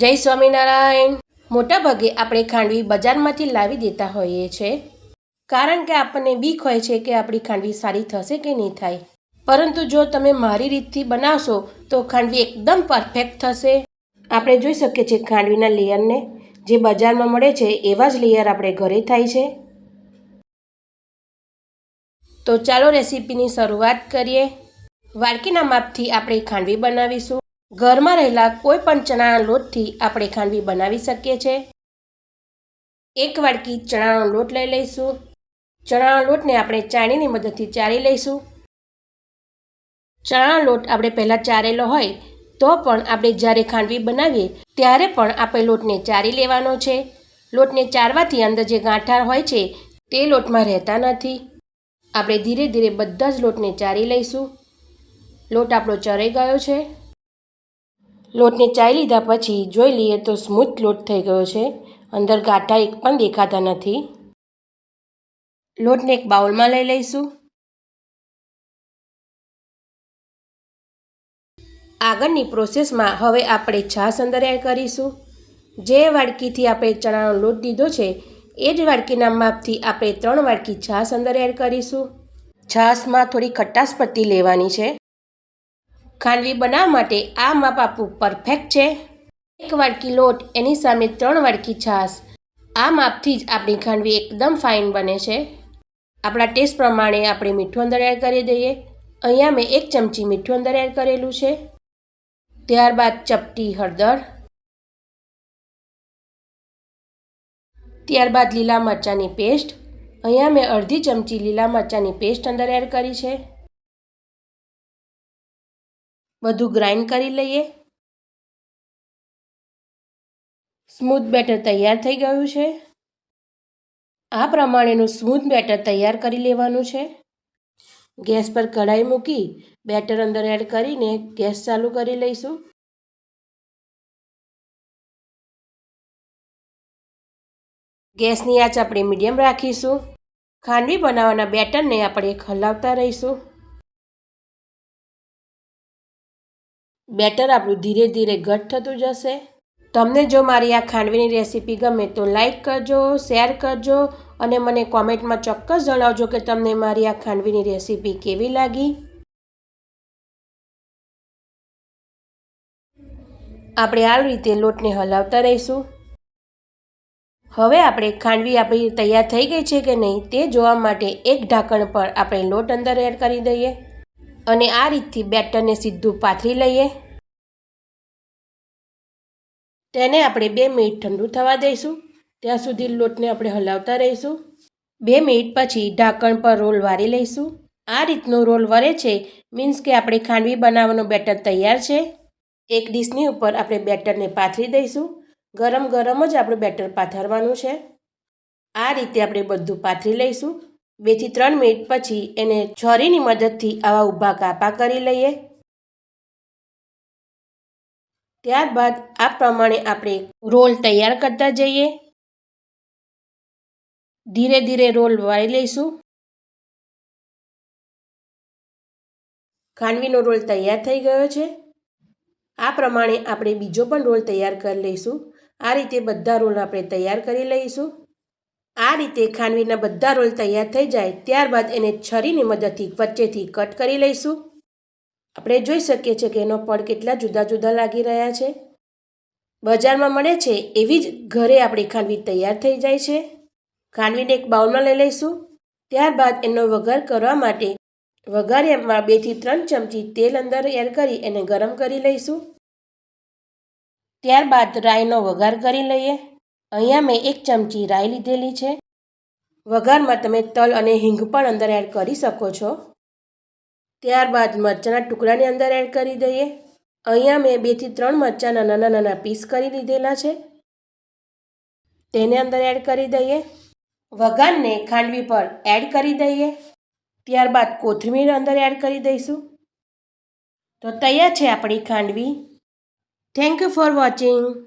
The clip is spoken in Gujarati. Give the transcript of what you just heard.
જય સ્વામિનારાયણ. મોટાભાગે આપણે ખાંડવી બજારમાંથી લાવી દેતા હોઈએ છીએ કારણ કે આપણને બીક હોય છે કે આપણી ખાંડવી સારી થશે કે નહીં થાય. પરંતુ જો તમે મારી રીતથી બનાવશો, તો ખાંડવી એકદમ પરફેક્ટ થશે. આપણે જોઈ શકીએ છીએ ખાંડવીના લેયરને. જે બજારમાં મળે છે, એવા જ લેયર આપણે ઘરે થાય છે. તો ચાલો રેસીપીની શરૂઆત કરીએ. વાડકીના માપથી આપણે ખાંડવી બનાવીશું. ઘરમાં રહેલા કોઈ પણ ચણાના લોટથી આપણે ખાંડવી બનાવી શકીએ છીએ. એક વાડકી ચણાનો લોટ લઈ લઈશું. ચણાના લોટને આપણે ચાણીની મદદથી ચારી લઈશું. ચણાનો લોટ આપણે પહેલાં ચારેલો હોય, તો પણ આપણે જ્યારે ખાંડવી બનાવીએ, ત્યારે પણ આપણે લોટને ચારી લેવાનો છે. લોટને ચારવાથી અંદર જે ગાંઠા હોય છે, તે લોટમાં રહેતા નથી. આપણે ધીરે ધીરે બધા જ લોટને ચારી લઈશું. લોટ આપણો ચરાઈ ગયો છે. લોટને ચાઈ લીધા પછી જોઈ લઈએ તો સ્મૂથ લોટ થઈ ગયો છે. અંદર ગાંઠા એક પણ દેખાતા નથી. લોટને એક બાઉલમાં લઈ લઈશું. આગળની પ્રોસેસમાં હવે આપણે છાશ અંદર એડ કરીશું. જે વાડકીથી આપણે ચણાનો લોટ દીધો છે, એ જ વાડકીના માપથી આપણે ત્રણ વાડકી છાશ અંદર એડ કરીશું. છાશમાં થોડી ખટાશ પટ્ટી લેવાની છે. ખાંડવી બનાવવા માટે આ માપ આપવું પરફેક્ટ છે. એક વાડકી લોટ, એની સામે ત્રણ વાડકી છાશ. આ માપથી જ આપણી ખાંડવી એકદમ ફાઇન બને છે. આપણા ટેસ્ટ પ્રમાણે આપણે મીઠું અંદર એડ કરી દઈએ. અહીંયા મેં એક ચમચી મીઠું અંદર એડ કરેલું છે. ત્યારબાદ ચપટી હળદર. ત્યારબાદ લીલા મરચાંની પેસ્ટ અહીંયા મેં અડધી ચમચી લીલા મરચાંની પેસ્ટ અંદર એડ કરી છે. બધું ગ્રાઇન્ડ કરી લઈએ. સ્મૂથ બેટર તૈયાર થઈ ગયું છે. આ પ્રમાણેનું સ્મૂથ બેટર તૈયાર કરી લેવાનું છે. ગેસ પર કઢાઈ મૂકી બેટર અંદર એડ કરીને ગેસ ચાલુ કરી લઈશું. ગેસની આંચ આપણે મીડિયમ રાખીશું. ખાંડવી બનાવવાના બેટરને આપણે હલાવતા રહીશું. બેટર આપણું ધીરે ધીરે ઘટ થતું જશે. તમને જો મારી આ ખાંડવીની રેસીપી ગમે તો લાઈક કરજો, શેર કરજો અને મને કોમેન્ટમાં ચોક્કસ જણાવજો કે તમને મારી આ ખાંડવીની રેસીપી કેવી લાગી. આપણે આ રીતે લોટને હલાવતા રહીશું. હવે આપણે ખાંડવી આપણી તૈયાર થઈ ગઈ છે કે નહીં તે જોવા માટે એક ઢાંકણ પર આપણે લોટ અંદર એડ કરી દઈએ. અને આ રીતથી બેટરને સીધું પાથરી લઈએ. તેને આપણે બે મિનિટ ઠંડુ થવા દઈશું. ત્યાં સુધી લોટને આપણે હલાવતા રહીશું. બે મિનિટ પછી ઢાંકણ પર રોલ વારી લઈશું. આ રીતનો રોલ વરે છે, મીન્સ કે આપણે ખાંડવી બનાવવાનું બેટર તૈયાર છે. એક ડીશની ઉપર આપણે બેટરને પાથરી દઈશું. ગરમ ગરમ જ આપણે બેટર પાથરવાનું છે. આ રીતે આપણે બધું પાથરી લઈશું. બેથી ત્રણ મિનિટ પછી એને છરીની મદદથી આવા ઊભા કાપા કરી લઈએ. ત્યારબાદ આ પ્રમાણે આપણે રોલ તૈયાર કરતા જઈએ. ધીરે ધીરે રોલ વાળી લઈશું. ખાંડવીનો રોલ તૈયાર થઈ ગયો છે. આ પ્રમાણે આપણે બીજો પણ રોલ તૈયાર કરી લઈશું. આ રીતે બધા રોલ આપણે તૈયાર કરી લઈશું. આ રીતે ખાંડવીના બધા રોલ તૈયાર થઈ જાય ત્યારબાદ એને છરીની મદદથી વચ્ચેથી કટ કરી લઈશું. આપણે જોઈ શકીએ છીએ કે એનો પડ કેટલા જુદા જુદા લાગી રહ્યા છે. બજારમાં મળે છે એવી જ ઘરે આપણી ખાંડવી તૈયાર થઈ જાય છે. ખાંડવીને એક બાઉલમાં લઈ લઈશું. ત્યારબાદ એનો વઘાર કરવા માટે વઘારિયામાં બેથી ત્રણ ચમચી તેલ અંદર એડ કરી એને ગરમ કરી લઈશું. ત્યારબાદ રાઈનો વઘાર કરી લઈએ. અહીંયા મેં એક ચમચી રાઈ લીધેલી છે. વઘારમાં તમે તલ અને હિંગ પણ અંદર એડ કરી શકો છો. ત્યારબાદ મરચાંના ટુકડાને અંદર એડ કરી દઈએ. અહીંયા મેં બેથી ત્રણ મરચાંના નાના નાના પીસ કરી લીધેલા છે. તેને અંદર એડ કરી દઈએ. વઘારને ખાંડવી પર એડ કરી દઈએ. ત્યારબાદ કોથમીર અંદર એડ કરી દઈશું. તો તૈયાર છે આપણી khandvi. Thank you for watching